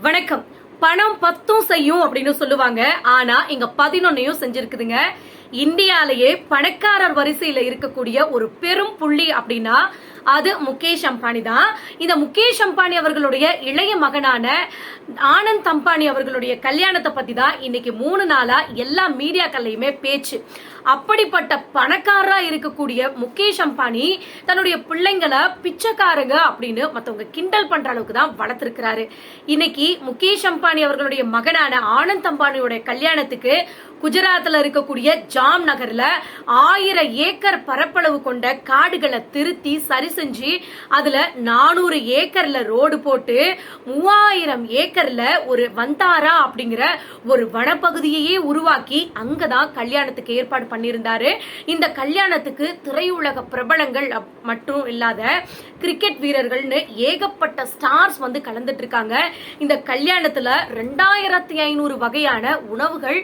வணக்கம். பணம் பத்தும் செய்யும் அப்படின்னு சொல்லுவாங்க. ஆனா இங்க பதினொன்னையும் செஞ்சிருக்குதுங்க. இந்தியாலேயே பணக்காரர் வரிசையில இருக்கக்கூடிய ஒரு பெரும் புள்ளி அப்படின்னா அது முகேஷ் அம்பானி தான். இந்த முகேஷ் அம்பானி அவர்களுடைய இளைய மகனான ஆனந்த் அம்பானி அவர்களுடைய கல்யாணத்தை பத்தி தான் இன்னைக்கு மூணு நாளா எல்லா மீடியாக்கள்லையுமே பேச்சு. அப்படிப்பட்ட பணக்காரா இருக்கக்கூடிய முகேஷ் அம்பானி தன்னுடைய பிள்ளைங்களை பிச்சைக்காரங்க அப்படின்னு மத்தவங்க கிண்டல் பண்ற அளவுக்கு தான் வளர்த்திருக்கிறாரு. இன்னைக்கு முகேஷ் அம்பானி அவர்களுடைய மகனான ஆனந்த் அம்பானியோட கல்யாணத்துக்கு குஜராத்தில் இருக்கக்கூடிய ஜாம் நகரில் ஆயிரம் ஏக்கர் பரப்பளவு கொண்ட காடுகளை திருத்தி சரி செஞ்சு அதில் நானூறு ஏக்கரில் ரோடு போட்டு மூவாயிரம் ஏக்கரில் ஒரு வந்தாரா அப்படிங்கிற ஒரு வனப்பகுதியையே உருவாக்கி அங்கே தான் கல்யாணத்துக்கு ஏற்பாடு பண்ணியிருந்தாரு. இந்த கல்யாணத்துக்கு திரையுலக பிரபலங்கள் அப்- மட்டும் இல்லாத கிரிக்கெட் வீரர்கள்னு ஏகப்பட்ட ஸ்டார்ஸ் வந்து கலந்துட்டு இருக்காங்க. இந்த கல்யாணத்தில் ரெண்டாயிரத்தி ஐநூறு வகையான உணவுகள்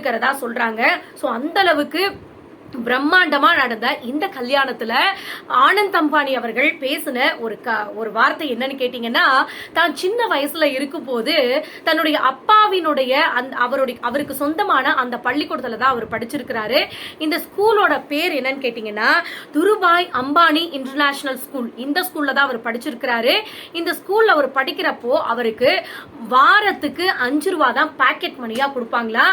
இருக்கிறதா சொல்றாங்க. சோ அந்த அளவுக்கு பிரம்மாண்டமா நடந்த இந்த கல்யாணத்துல ஆனந்த் அம்பானி அவர்கள் பேசின ஒரு க- ஒரு வார்த்தை என்னன்னு கேட்டீங்கன்னா தான் சின்ன வயசுல இருக்கும் போது தன்னுடைய அப்பாவினுடைய அந்த அவருடைய அவருக்கு சொந்தமான அந்த பள்ளிக்கூடத்துல தான் அவர் படிச்சிருக்கிறாரு. இந்த ஸ்கூலோட பேர் என்னன்னு கேட்டீங்கன்னா துருபாய் அம்பானி இன்டர்நேஷனல் ஸ்கூல். இந்த ஸ்கூல்ல தான் அவர் படிச்சிருக்கிறாரு. இந்த ஸ்கூல்ல அவர் படிக்கிறப்போ அவருக்கு வாரத்துக்கு அஞ்சு ரூபா தான் பாக்கெட் மணியா கொடுப்பாங்களா?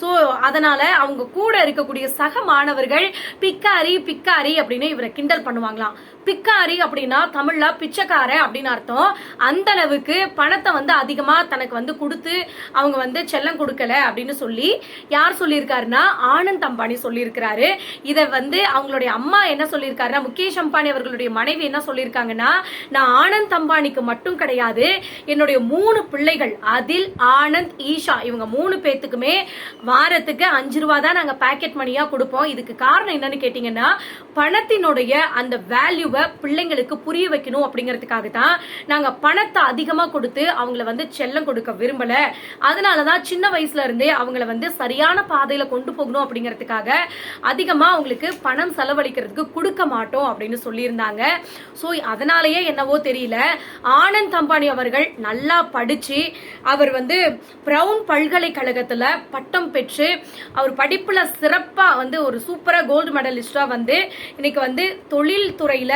ஸோ அதனால அவங்க கூட இருக்கக்கூடிய சக மாணவர் அவர்கள் பிக்காரி பிக்காரி அப்படின்னு இவரை கிண்டல் பண்ணுவாங்களாம். பிக்காரி அப்படின்னா தமிழ்ல பிச்சைக்கார அப்படின்னு அர்த்தம். அந்த அளவுக்கு பணத்தை வந்து அதிகமா தனக்கு வந்து கொடுத்து அவங்க வந்து செல்லம் கொடுக்கல அப்படின்னு சொல்லி யார் சொல்லியிருக்காருன்னா ஆனந்த் அம்பானி சொல்லியிருக்கிறாரு. இதை வந்து அவங்களுடைய அம்மா என்ன சொல்லியிருக்காருன்னா முகேஷ் அம்பானி அவர்களுடைய மனைவி என்ன சொல்லியிருக்காங்கன்னா நான் ஆனந்த் அம்பானிக்கு மட்டும் கிடையாது என்னுடைய மூணு பிள்ளைகள் அதில் ஆனந்த் ஈஷா இவங்க மூணு பேத்துக்குமே வாரத்துக்கு அஞ்சு ரூபா தான் நாங்க பேக்கெட் மணியா கொடுப்போம். இதுக்கு காரணம் என்னன்னு கேட்டீங்கன்னா பணத்தினுடைய அந்த வேல்யூவை பிள்ளைங்களுக்கு புரிய வைக்கணும் அப்படிங்கிறதுக்காக தான் நாங்க பணத்தை அதிகமா கொடுத்து அவங்கள வந்து செல்லம் கொடுக்க விரும்பல. அதனாலதான் சின்ன வயசுல இருந்தே அவங்கள வந்து சரியான பாதையில கொண்டு போகணும் அப்படிங்கிறதுக்காக அதிகமா அவங்களுக்கு பணம் செலவழிக்கிறதுக்கு கொடுக்க மாட்டோம் அப்படின்னு சொல்லியிருந்தாங்க. சோ அதனாலயே என்னவோ தெரியல. ஆனந்த் அம்பானி அவர்கள் நல்லா படிச்சு அவர் வந்து பிரவுன் பல்கலைக்கழகத்துல பட்டம் பெற்று அவர் படிப்புல சிறப்பா வந்து ஒரு சூப்பர் சூப்பராக கோல்டு மெடலிஸ்டாக வந்து இன்னைக்கு வந்து தொழில் துறையில்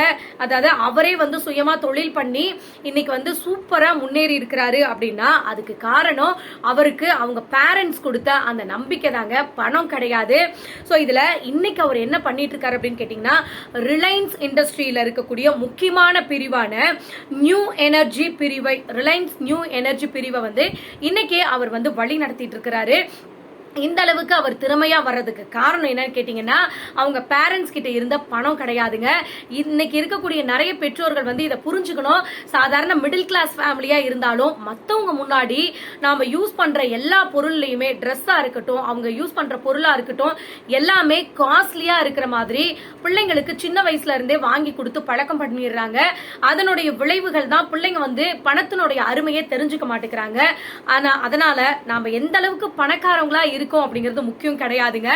அதாவது அவரே வந்து சுயமாக தொழில் பண்ணி இன்னைக்கு வந்து சூப்பராக முன்னேறி இருக்கிறாரு அப்படின்னா அதுக்கு காரணம் அவருக்கு அவங்க பேரண்ட்ஸ் கொடுத்த அந்த நம்பிக்கை தாங்க. பணம் கிடையாது. ஸோ இதில் இன்னைக்கு அவர் என்ன பண்ணிட்டு இருக்காரு அப்படின்னு கேட்டிங்கன்னா ரிலையன்ஸ் இண்டஸ்ட்ரியில் இருக்கக்கூடிய முக்கியமான பிரிவான நியூ எனர்ஜி பிரிவை ரிலையன்ஸ் நியூ எனர்ஜி பிரிவை வந்து இன்னைக்கே அவர் வந்து வழி நடத்திட்டு இருக்கிறாரு. இந்த அளவுக்கு அவர் திறமையா வர்றதுக்கு காரணம் என்னன்னு கேட்டீங்கன்னா அவங்க பேரண்ட்ஸ் கிட்ட இருந்த பணம் கிடையாதுங்க. இன்னைக்கு இருக்கக்கூடிய நிறைய பெற்றோர்கள் வந்து இதை புரிஞ்சுக்கணும். சாதாரண மிடில் கிளாஸ் ஃபேமிலியா இருந்தாலும் மத்தவங்க முன்னாடி நாம யூஸ் பண்ற எல்லா பொருள்லையுமே ட்ரெஸ்ஸா இருக்கட்டும் அவங்க யூஸ் பண்ற பொருளா இருக்கட்டும் எல்லாமே காஸ்ட்லியா இருக்கிற மாதிரி பிள்ளைங்களுக்கு சின்ன வயசுல இருந்தே வாங்கி கொடுத்து பழக்கம் பண்ணிடுறாங்க. அதனுடைய விளைவுகள் தான் பிள்ளைங்க வந்து பணத்தினுடைய அருமையை தெரிஞ்சுக்க மாட்டேங்கிறாங்க. ஆனா அதனால நாம எந்த அளவுக்கு பணக்காரங்களா இருக்கும் அப்படிங்கிறது முக்கியம் கிடையாதுங்க.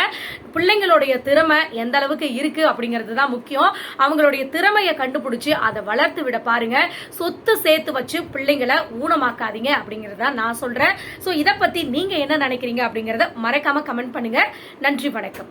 பிள்ளைங்களுடைய திறமை எந்த அளவுக்கு இருக்கு அப்படிங்கிறது தான் முக்கியம். அவங்களுடைய திறமையை கண்டுபிடிச்சு அதை வளர்த்து விட பாருங்க. சொத்து சேர்த்து வச்சு பிள்ளைங்களை ஊனமாக்காதீங்க அப்படிங்கறத நான் சொல்றேன். ஸோ இதை பத்தி நீங்க என்ன நினைக்கிறீங்க அப்படிங்கறத மறக்காம கமெண்ட் பண்ணுங்க. நன்றி வணக்கம்.